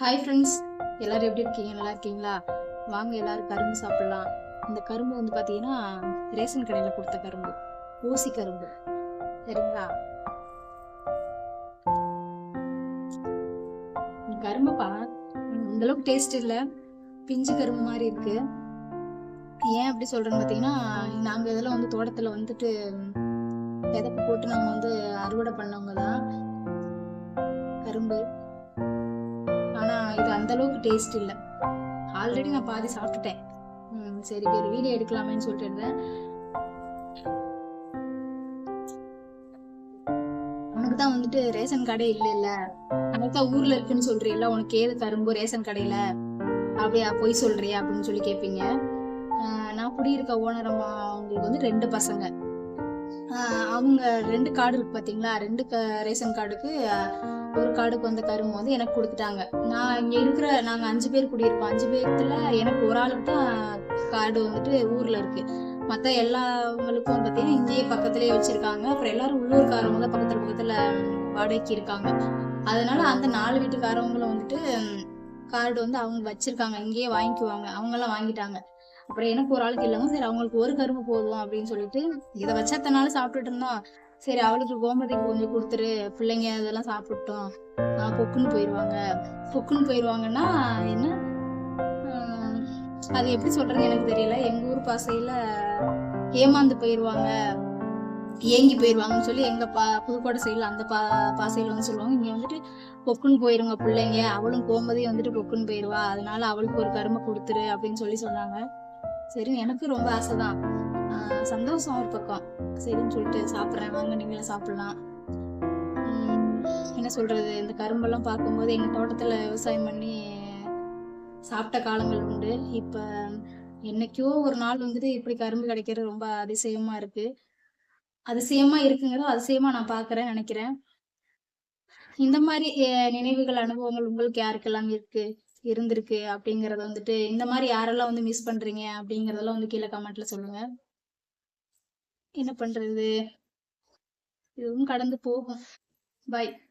Hi friends எல்லாரும் எப்படி இருக்கீங்க? நல்லா இருக்கீங்களா? வாங்க எல்லாரும் கரும்பு சாப்பிடலாம். இந்த கரும்பு வந்து பார்த்தீங்கன்னா ரேஷன் கடையில் கொடுத்த கரும்பு. ஊசி கரும்பு. சரிங்களா? கரும்புப்பா கரும்பு அளவுக்கு டேஸ்ட் இல்லை. பிஞ்சு கரும்பு மாதிரி இருக்கு. ஏன் அப்படி சொல்கிறேன்னு பார்த்தீங்கன்னா நாங்கள் இதெல்லாம் வந்து தோட்டத்தில் வந்துட்டு விதப்பு போட்டு நம்ம வந்து அறுவடை பண்ணவங்க தான் கரும்பு. அளவுக்கு டேஸ்ட் இல்லை. ஆல்ரெடி நான் பாதி சாப்பிட்டுட்டேன். சரி வேறு வீடியோ எடுக்கலாமேன்னு சொல்லிட்டு இருந்தேன். உனக்கு தான் வந்துட்டு ரேஷன் கடை இல்லை இல்ல உனக்கு தான் ஊர்ல இருக்குன்னு சொல்றீல்ல? உனக்கு ஏது கரும்பு ரேஷன் கடையில? அப்படியா பொய் சொல்றியா அப்படின்னு சொல்லி கேட்பீங்க ஆஹ் நான் குடியிருக்க ஓனர் அம்மா அவங்களுக்கு வந்து ரெண்டு பசங்க. அவங்க ரெண்டு கார்டு இருக்கு பாத்தீங்களா? ரெண்டு க- ரேஷன் கார்டுக்கு ஒரு கார்டுக்கு வந்த கரும்பு வந்து எனக்கு கொடுத்துட்டாங்க. நான் இங்க இருக்கிற நாங்க அஞ்சு பேர் குடியிருப்போம். அஞ்சு பேர்த்துல எனக்கு ஒரு ஆளுக்கு தான் கார்டு வந்துட்டு ஊர்ல இருக்கு. மத்த எல்லாவங்களுக்கும் பார்த்தீங்கன்னா இங்கேயே பக்கத்துலயே வச்சிருக்காங்க. அப்புறம் எல்லாரும் உள்ளூர்காரவங்க தான் பக்கத்துல பக்கத்துல வாடகைக்கு இருக்காங்க. அதனால அந்த நாலு வீட்டுக்காரவங்களும் வந்துட்டு கார்டு வந்து அவங்க வச்சிருக்காங்க. இங்கேயே வாங்கிக்குவாங்க. அவங்க எல்லாம் வாங்கிட்டாங்க. அப்புறம் எனக்கு ஒரு ஆளுக்கு இல்லைங்க. சரி அவங்களுக்கு ஒரு கரும்பு போதும் அப்படின்னு சொல்லிட்டு இதை வச்சா நாள் சாப்பிட்டுட்டு இருந்தோம். சரி அவளுக்கு கோமதிக்கு கொஞ்சம் கொடுத்துரு. பிள்ளைங்க இதெல்லாம் சாப்பிட்டோம் ஆஹ் பொக்குன்னு போயிடுவாங்க பொக்குன்னு போயிடுவாங்கன்னா என்ன? அது எப்படி சொல்றதுன்னு எனக்கு தெரியல. எங்க ஊர் பாசையில ஏமாந்து போயிடுவாங்க ஏங்கி போயிடுவாங்கன்னு சொல்லி எங்க பா புதுக்கோட்டை சைடுல அந்த பா பாசையில வந்து சொல்லுவாங்க. இங்க வந்துட்டு பொக்குன்னு போயிருங்க பிள்ளைங்க. அவளும் கோமதியும் வந்துட்டு பொக்குன்னு போயிடுவா அதனால அவளுக்கு ஒரு கரும்பை கொடுத்துரு அப்படின்னு சொல்லி சொன்னாங்க. சரி எனக்கு ரொம்ப ஆசைதான். சந்தோஷம் ஒரு பக்கம். சரின்னு சொல்லிட்டு சாப்பிட்றேன். வாங்க நீங்களும் சாப்பிடலாம். உம் என்ன சொல்றது? இந்த கரும்பெல்லாம் பார்க்கும்போது எங்க தோட்டத்துல விவசாயம் பண்ணி சாப்பிட்ட காலங்கள் உண்டு. இப்ப என்னைக்கோ ஒரு நாள் வந்துட்டு இப்படி கரும்பு கிடைக்கிறது ரொம்ப அதிசயமா இருக்கு. அதிசயமா இருக்குங்கிறத அதிசயமா நான் பாக்குறேன் நினைக்கிறேன். இந்த மாதிரி நினைவுகள் அனுபவங்கள் உங்களுக்கு யாருக்கெல்லாம் இருக்கு? இருந்திருக்கு அப்படிங்கறத வந்துட்டு இந்த மாதிரி யாரெல்லாம் வந்து மிஸ் பண்றீங்க அப்படிங்கறதெல்லாம் வந்து கீழே கமெண்ட்ல சொல்லுங்க. என்ன பண்றது? இதுவும் கடந்து போகும். பாய்